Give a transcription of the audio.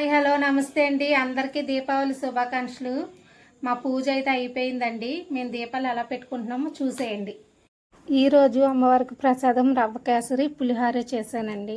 Hi hello నమస్తే అండి. అందరికీ దీపావళి శుభాకాంక్షలు. మా పూజ అయితే అయిపోయిందండి. మేము దీపాలు ఎలా పెట్టుకుంటున్నామో చూసేయండి. ఈరోజు అమ్మవారికి ప్రసాదం రవ్వ కేసరి పులిహోర చేశానండి.